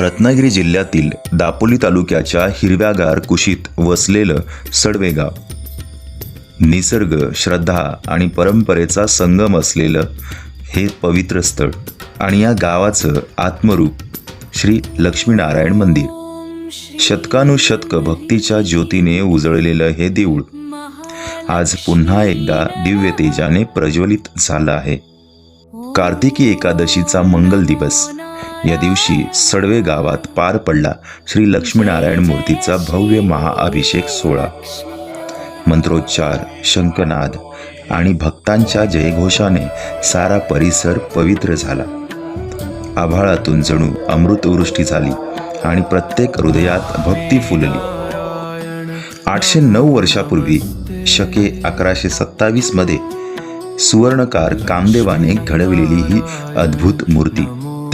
रत्नागिरी जिल्ह्यातील दापोली तालुक्याच्या हिरव्यागार कुशीत वसलेलं सडवे गाव. निसर्ग श्रद्धा आणि परंपरेचा संगम असलेलं हे पवित्र स्थळ आणि या गावाचं आत्मरूप श्री लक्ष्मीनारायण मंदिर. शतकानुशतक भक्तीच्या ज्योतीने उजळलेलं हे देऊळ आज पुन्हा एकदा दिव्य तेजाने प्रज्वलित झालं आहे. कार्तिकी एकादशीचा मंगल दिवस या दिवशी सडवे गावात पार पडला श्री लक्ष्मीनारायण मूर्तीचा भव्य महाअभिषेक सोहळा. मंत्रोच्चार शंखनाद आणि भक्तांच्या जयघोषाने सारा परिसर पवित्र झाला. आभाळातून जणू अमृतवृष्टी झाली आणि प्रत्येक हृदयात भक्ती फुलली. आठशे नऊ वर्षापूर्वी शके अकराशे सत्तावीसमध्ये सुवर्णकार कामदेवाने घडवलेली ही अद्भुत मूर्ती.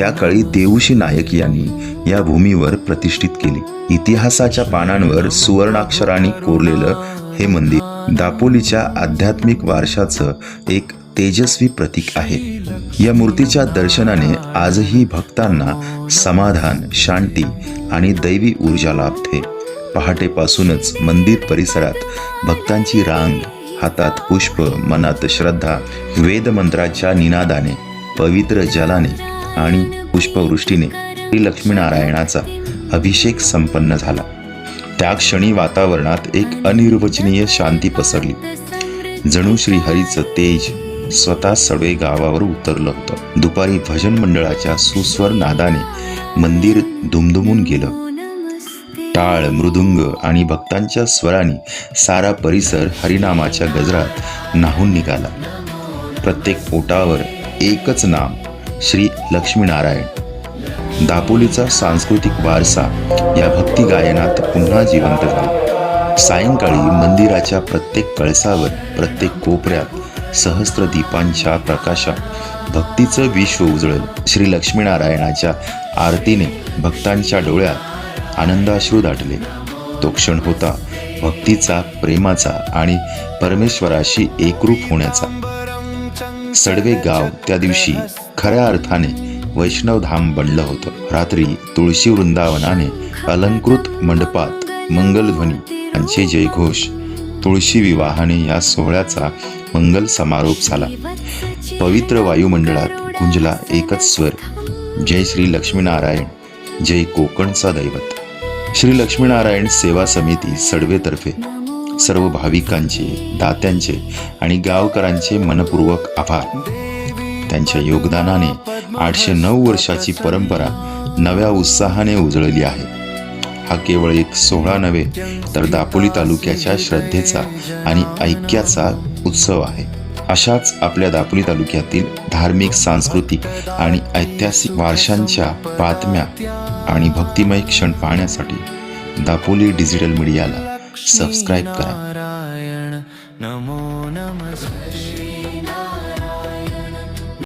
त्या काळी देऊशी नायक यांनी या भूमीवर प्रतिष्ठित केली. इतिहासाच्या पानांवर सुवर्णाक्षरांनी कोरलेलं हे मंदिर दापोलीच्या आध्यात्मिक वारशाचं एक तेजस्वी प्रतीक आहे. या मूर्तीच्या दर्शनाने आजही भक्तांना समाधान शांती आणि दैवी ऊर्जा लाभते. पहाटेपासूनच मंदिर परिसरात भक्तांची रांग हातात पुष्प मनात श्रद्धा वेदमंत्राच्या निनादाने पवित्र जलाने आणि पुष्पवृष्टीने श्री लक्ष्मीनारायणाचा अभिषेक संपन्न झाला. त्या क्षणी वातावरणात एक अनिर्वचनीय शांती पसरली. जणू श्री हरीचं तेज स्वतः सडवे गावावर उतरलं होतं. दुपारी भजन मंडळाच्या सुस्वर नादाने मंदिर दुमदुमून गेलं. टाळ मृदुंग आणि भक्तांच्या स्वराने सारा परिसर हरिनामाच्या गजरात नाहून निघाला. प्रत्येक ओटावर एकच नाम श्री लक्ष्मीनारायण. दापोलीचा सांस्कृतिक वारसा या भक्ती गायनात पुन्हा जिवंत झाला. सायंकाळी मंदिराच्या प्रत्येक कळसावर प्रत्येक कोपऱ्यात सहस्त्र दीपांच्या प्रकाशात भक्तीचं विश्व उजळलं. श्री लक्ष्मीनारायणाच्या आरतीने भक्तांच्या डोळ्यात आनंदाश्रू दाटले. तो क्षण होता भक्तीचा प्रेमाचा आणि परमेश्वराशी एकरूप होण्याचा. सडवे गाव त्या दिवशी खऱ्या अर्थाने वैष्णवधाम बनलं होतं. रात्री तुळशी वृंदावनाने अलंकृत मंडपात मंगलध्वनी यांचे जयघोष तुळशी विवाहाने या सोहळ्याचा मंगल समारोप झाला. पवित्र वायुमंडळात गुंजला एकच स्वर जय श्री लक्ष्मीनारायण जय कोकणचा दैवत. श्री लक्ष्मीनारायण सेवा समिती सडवेतर्फे सर्व भाविकांचे दात्यांचे आणि गावकरांचे मनपूर्वक आभार. त्यांच्या योगदानाने आठशे नऊ वर्षाची परंपरा नव्या उत्साहाने उजळली आहे. हा केवळ एक सोहळा नव्हे तर दापोली तालुक्याच्या श्रद्धेचा आणि ऐक्याचा उत्सव आहे. अशाच आपल्या दापोली तालुक्यातील धार्मिक सांस्कृतिक आणि ऐतिहासिक वारशांच्या बातम्या आणि भक्तिमय क्षण पाहण्यासाठी दापोली डिजिटल मीडियाला सबस्क्राईब करा. नमो.